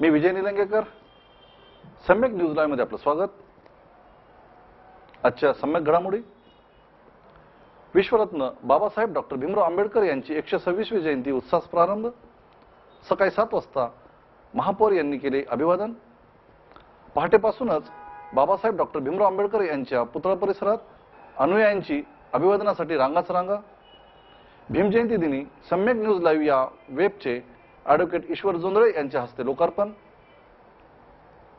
मी विजय निलंगेकर. सम्यक न्यूज लाईव्हमध्ये आपलं स्वागत. आजच्या सम्यक घडामोडी. विश्वरत्न बाबासाहेब डॉक्टर भीमराव आंबेडकर यांची एकशे सव्वीसवी जयंती उत्साह प्रारंभ. सकाळी सात वाजता महापौर यांनी केले अभिवादन. पहाटेपासूनच बाबासाहेब डॉक्टर भीमराव आंबेडकर यांच्या पुतळा परिसरात अनुयायांची अभिवादनासाठी रांगाच रांगा. भीमजयंती दिनी सम्यक न्यूज लाईव्ह या वेबचे ॲडव्होकेट ईश्वर जोंधळे यांच्या हस्ते लोकार्पण.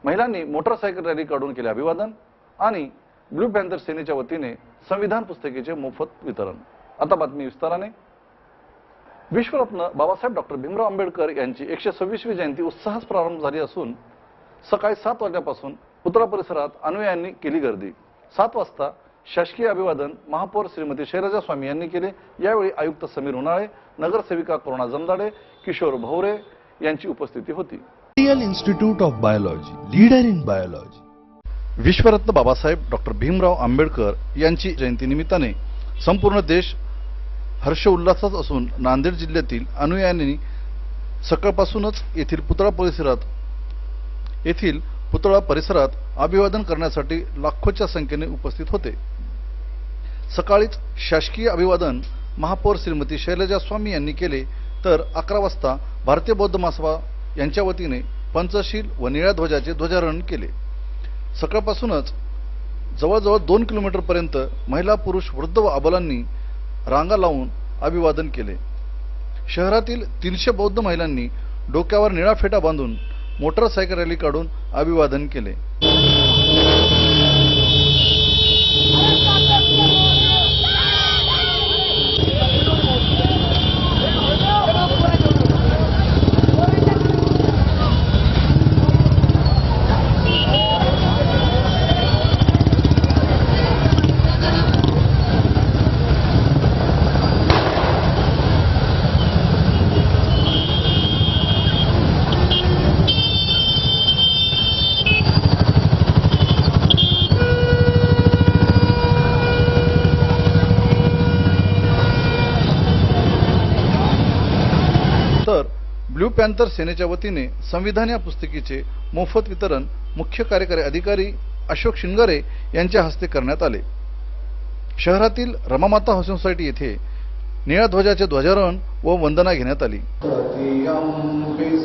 महिलांनी मोटरसायकल रॅली काढून केले अभिवादन आणि ब्लू पॅन्थर सेनेच्या वतीने संविधान पुस्तिकेचे मोफत वितरण. आता बातमी विस्ताराने. विश्वरत्न बाबासाहेब डॉक्टर भीमराव आंबेडकर यांची एकशे सव्वीसवी जयंती उत्साहास प्रारंभ झाली असून सकाळी सात वाजल्यापासून पुतळा परिसरात अनुयायांनी केली गर्दी. सात वाजता शासकीय अभिवादन महापौर श्रीमती शैलजा स्वामी यांनी केले. यावेळी आयुक्त समीर उन्हाळे नगरसेविका करुणा जमदाडे किशोर भवरे यांची उपस्थिती होती. Indian Institute of Biology, leader in biology. विश्वरत्न बाबासाहेब डॉक्टर भीमराव आंबेडकर यांची जयंतीनिमित्ताने संपूर्ण देश हर्ष उल्हासात असून नांदेड जिल्ह्यातील अनुयायांनी सकाळपासूनच येथील पुतळा परिसरात येथील पुतळा परिसरात अभिवादन करण्यासाठी लाखोच्या संख्येने उपस्थित होते. सकाळीच शासकीय अभिवादन महापौर श्रीमती शैलजा स्वामी यांनी केले तर अकरा वाजता भारतीय बौद्ध महासभा यांच्या वतीने पंचशील व निळ्या ध्वजाचे ध्वजारोहण केले. सकाळपासूनच जवळजवळ दोन किलोमीटरपर्यंत महिला पुरुष वृद्ध व अबलांनी रांगा लावून अभिवादन केले. शहरातील तीनशे बौद्ध महिलांनी डोक्यावर निळा फेटा बांधून मोटरसायकल रॅली काढून अभिवादन केले तर ब्ल्यू पॅन्थर सेनेच्या वतीने संविधान या पुस्तिकेचे मोफत वितरण मुख्य कार्यकारी अधिकारी अशोक शिंगारे यांच्या हस्ते करण्यात आले. शहरातील रमामाता हाऊस सोसायटी येथे निळ्या ध्वजाचे ध्वजारोहण व वंदना घेण्यात आली. तृतीयम्पि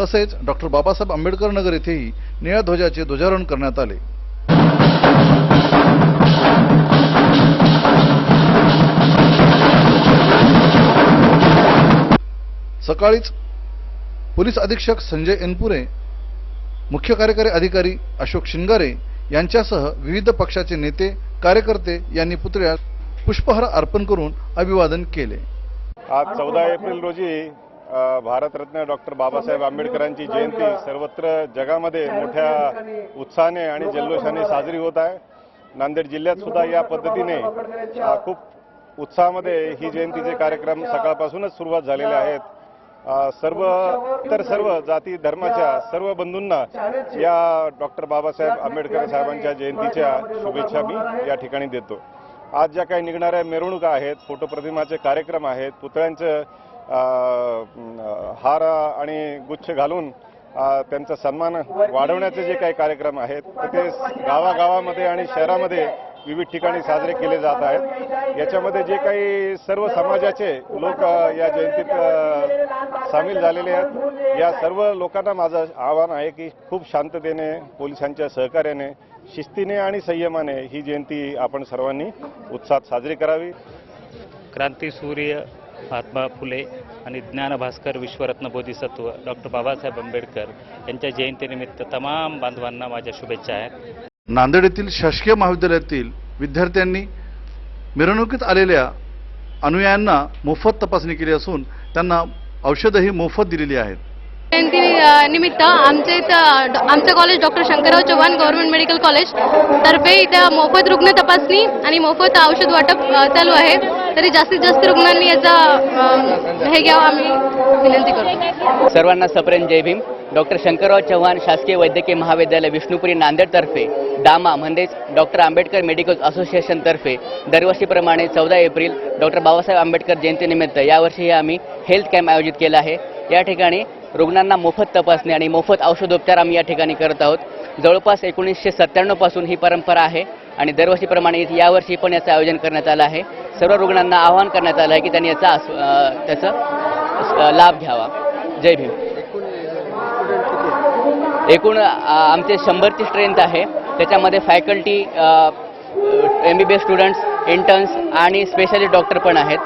तसेच डॉक्टर बाबासाहेब आंबेडकर नगर येथेही निळ्या ध्वजाचे ध्वजारोहण करण्यात आले. सकाळीच पोलीस अधीक्षक संजय एनपुरे मुख्य कार्यकारी अधिकारी अशोक शिंगारे यांच्यासह विविध पक्षाचे नेते कार्यकर्ते यांनी पुतळ्यास पुष्पहार अर्पण करून अभिवादन केले. आज चौदा एप्रिल रोजी भारतरत्न डॉक्टर बाबासाहेब आंबेडकरांची जयंती सर्वत्र जगामध्ये मोठ्या उत्साहाने आणि जल्लोषाने साजरी होत आहे. नांदेड जिल्ह्यात सुद्धा या पद्धतीने खूप उत्साहामध्ये ही जयंतीचे कार्यक्रम सकाळपासूनच सुरुवात झालेले आहेत. सर्व तर सर्व जाती धर्माच्या सर्व बंधूंना या डॉक्टर बाबासाहेब आंबेडकर साहेबांच्या जयंतीच्या शुभेच्छा मी या ठिकाणी देतो. आज ज्या काही निघणाऱ्या मिरवणुका आहेत फोटो प्रतिमाचे कार्यक्रम आहेत पुतळ्यांचं हार आणि गुच्छ घालून त्यांचा सन्मान वाढवण्याचे जे काही कार्यक्रम आहेत ते गावागावामध्ये आणि शहरामध्ये विविध ठिकाणी साजरे केले जात आहेत. याच्यामध्ये जे काही सर्व समाजाचे लोक या जयंतीत सामील झालेले आहेत. या सर्व लोकांना माझं आव्हान आहे की खूप शांततेने पोलिसांच्या सहकार्याने शिस्तीने आणि संयमाने ही जयंती आपण सर्वांनी उत्साहात साजरी करावी. क्रांतीसूर्य महात्मा फुले आणि ज्ञानभास्कर विश्वरत्न बोधिसत्व डॉक्टर बाबासाहेब आंबेडकर यांच्या जयंतीनिमित्त तमाम बांधवांना माझ्या शुभेच्छा आहेत. नांदेड येथील शासकीय महाविद्यालयातील विद्यार्थ्यांनी मिरवणुकीत आलेल्या अनुयायांना मोफत तपासणी केली असून त्यांना औषधही मोफत दिलेली आहेत. जयंती निमित्त आमच्या इथं आमचं college doctor Shankarrao Chavan government medical college तर्फे इथं मोफत रुग्ण तपासणी आणि मोफत औषध वाटप चालू आहे. तरी जास्तीत जास्त रुग्णांनी याचा हे घ्यावं आम्ही विनंती करतो. सर्वांना सप्रेम जय भीम. डॉक्टर शंकरराव चव्हाण शासकीय वैद्यकीय महाविद्यालय विष्णुपुरी नांदेडतर्फे डामा म्हणजेच डॉक्टर आंबेडकर मेडिकल असोसिएशनतर्फे दरवर्षीप्रमाणे चौदा एप्रिल डॉक्टर बाबासाहेब आंबेडकर जयंतीनिमित्त यावर्षीही आम्ही हेल्थ कॅम्प आयोजित केला आहे. या ठिकाणी रुग्णांना मोफत तपासणी आणि मोफत औषधोपचार आम्ही या ठिकाणी करत आहोत. जवळपास एकोणीसशे सत्त्याण्णवपासून ही परंपरा आहे आणि दरवर्षीप्रमाणे यावर्षी पण याचं आयोजन करण्यात आलं आहे. सर्व रुग्णांना आवाहन करण्यात आलं आहे की त्यांनी याचा त्याचा लाभ घ्यावा. जय भीम. एकूण आमचे शंभरची स्ट्रेंथ आहे. त्याच्यामध्ये faculty M B B S students interns आणि स्पेशली डॉक्टर पण आहेत.